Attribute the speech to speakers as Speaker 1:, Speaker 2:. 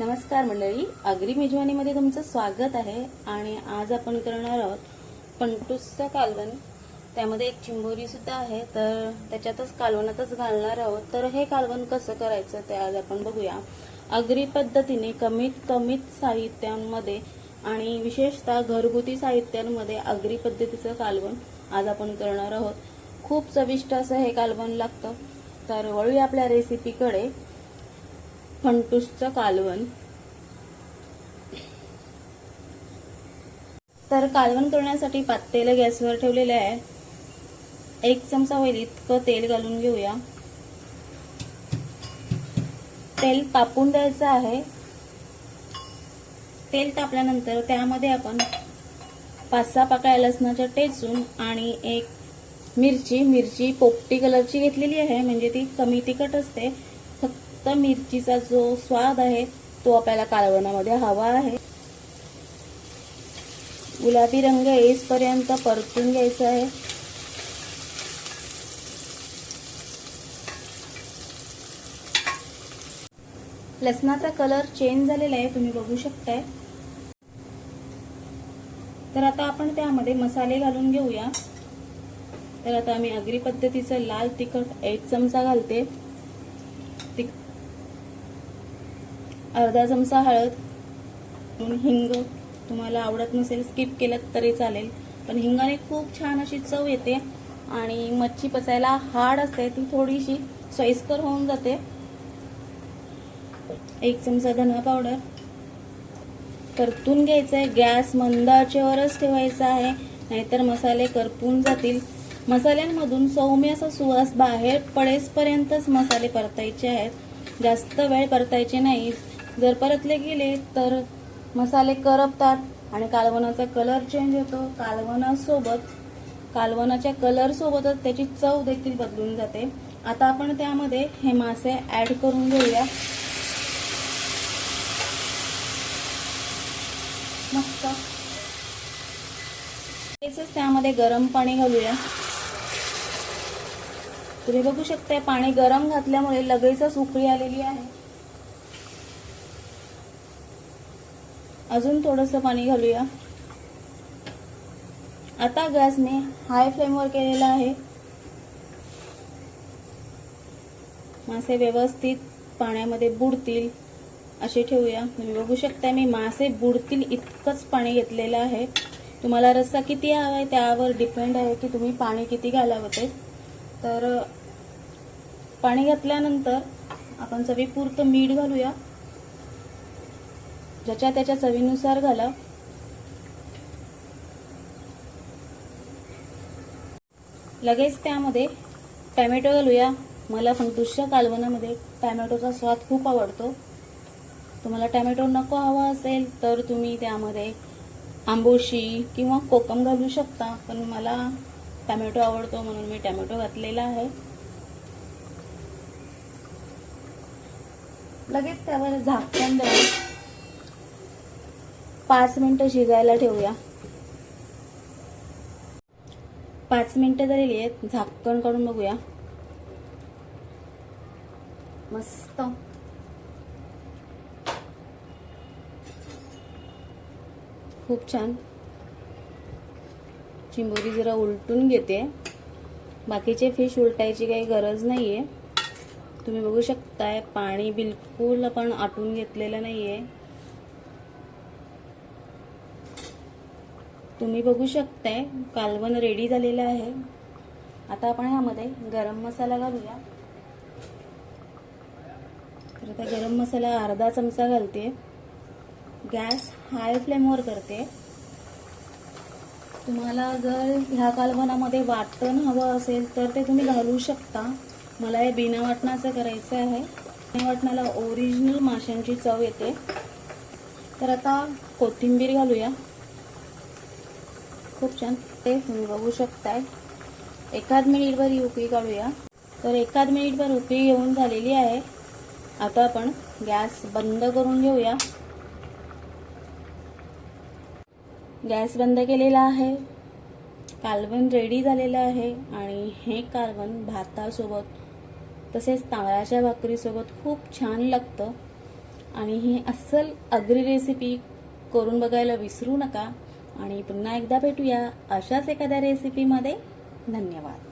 Speaker 1: नमस्कार मंडळी. अग्री मेजवानीमध्ये तुमचं स्वागत आहे आणि आज आपण करणार आहोत पंटूसचं कालवण. त्यामध्ये एक चिंबोरीसुद्धा आहे तर त्याच्यातच कालवणातच घालणार आहोत. तर हे कालवण कसं करायचं ते आज आपण बघूया. अग्री पद्धतीने कमीत कमीत साहित्यांमध्ये आणि विशेषतः घरगुती साहित्यांमध्ये अग्री पद्धतीचं कालवण आज आपण करणार आहोत. खूप चविष्ट असं हे कालवण लागतं. तर वळूया आपल्या रेसिपीकडे फंटूसचं कालवण. तर कालवण करण्यासाठी पातेलं गॅसवर ठेवलेले आहे. एक चमचा होईल इतकं तेल घालून घेऊया. तेल तापून द्यायचं आहे. तेल तापल्यानंतर त्यामध्ये आपण पाच सहा पाकळ्या लसणाच्या टेचून आणि एक मिरची मिरची पोपटी कलरची घेतलेली आहे म्हणजे ती कमी तिखट असते. फक्त मिरचीचा जो स्वाद आहे तो आपल्याला कालवणामध्ये हवा आहे. गुलाबी रंग येईपर्यंत परतून घ्यायचा आहे. लसणाचा कलर चेंज झालेला आहे तुम्ही बघू शकताय. तर आता आपण त्यामध्ये मसाले घालून घेऊया. तर आता मी अग्री पद्धतीचं लाल तिखट एक चमचा घालते. अर्धा चमचा हळद हिंग तुम्हाला आवडत नसेल स्किप केलं तरी चालेल. पण हिंगाने खूप छान अशी चव येते आणि मच्छी पचायला हार्ड असते ती थोडीशी सोयीस्कर होऊन जाते. एक चमचा धना पावडर परतून घ्यायचं आहे गॅस मंदाचेवरच ठेवायचा आहे नाहीतर मसाले करपून जातील. मसाल्यांमधून सौम्य असा सुवास बाहेर पडेसपर्यंतच मसाले परतायचे आहेत. जास्त वेळ परतायचे नाही जर परतले गेले तर मसाले करपतात आणि कालवणाचा कलर चेंज होतो. कालवणासोबत कालवणाच्या कलरसोबतच त्याची चव देखील बदलून जाते. आता आपण त्यामध्ये हे मासे ॲड करून घेऊया. मस्त. तसेच त्यामध्ये गरम पाणी घालूया. तुम्ही बघू शकता पाणी गरम घातल्यामुळे लगेचच उकळी आलेली आहे. अजून थोडंसं पाणी घालूया. आता गॅसने हाय फ्लेमवर केलेला आहे. मासे व्यवस्थित पाण्यामध्ये बुडतील. असे ठेवूया. तुम्ही बघू शकता मी मासे बुडतील इतकंच पाणी घेतलेलं आहे. तुम्हाला रस्सा किती हवा आहे त्यावर डिपेंड आहे की तुम्ही पाणी किती घालावं ते तर पाणी घातल्यानंतर आपण चवीपुरतं मीठ घालूया. ज्याच्या त्याच्या चवीनुसार घाला. लगेच त्यामध्ये टॅमॅटो घालूया. मला फंटूसच्या कालवणामध्ये टॅमॅटोचा स्वाद खूप आवडतो. तुम्हाला टॅमॅटो नको हवा असेल तर तुम्ही त्यामध्ये आंबोशी किंवा कोकम घालू शकता पण मला टॅमॅटो आवडतो म्हणून मी टॅमॅटो घातलेला आहे. लगेच त्यावर झाकण द्यावं पाच मिनटं शिजायला ठेवूया. पाच मिनटं झालेली आहेत झाकण काढून बघूया. मस्त. खूप छान. चिंबोरी जरा उलटून घेते. बाकीचे फिश उलटायची काही गरज नाही आहे तुम्ही बघू शकताय पाणी बिलकुल आपण आटून घेतलेलं नाही आहे तुम्ही बघू शकताय कालवण रेडी झालेलं आहे. आता आपण ह्यामध्ये गरम मसाला घालूया. तर आता गरम मसाला अर्धा चमचा घालते. गॅस हाय फ्लेमवर करते. तुम्हाला जर ह्या कालवणामध्ये वाटण हवं असेल तर ते तुम्ही घालू शकता. मला हे बिना वाटणाचं करायचं आहे. बिना वाटणाला ओरिजिनल माशांची चव येते. तर आता कोथिंबीर घालूया. खूप छान ते तुम्ही बघू शकताय. एखाद मिनिटभर ही उकळी काढूया. तर एखाद मिनिटभर उकळी येऊन झालेली आहे. आता आपण गॅस बंद करून घेऊया. गॅस बंद केलेला आहे. कालवण रेडी झालेलं आहे आणि हे कालवण भातासोबत तसेच तांदळाच्या भाकरीसोबत खूप छान लागतं. आणि ही अस्सल अग्री रेसिपी करून बघायला विसरू नका. आणि पुन्हा एकदा भेटूया अशाच एखाद्या रेसिपीमध्ये धन्यवाद.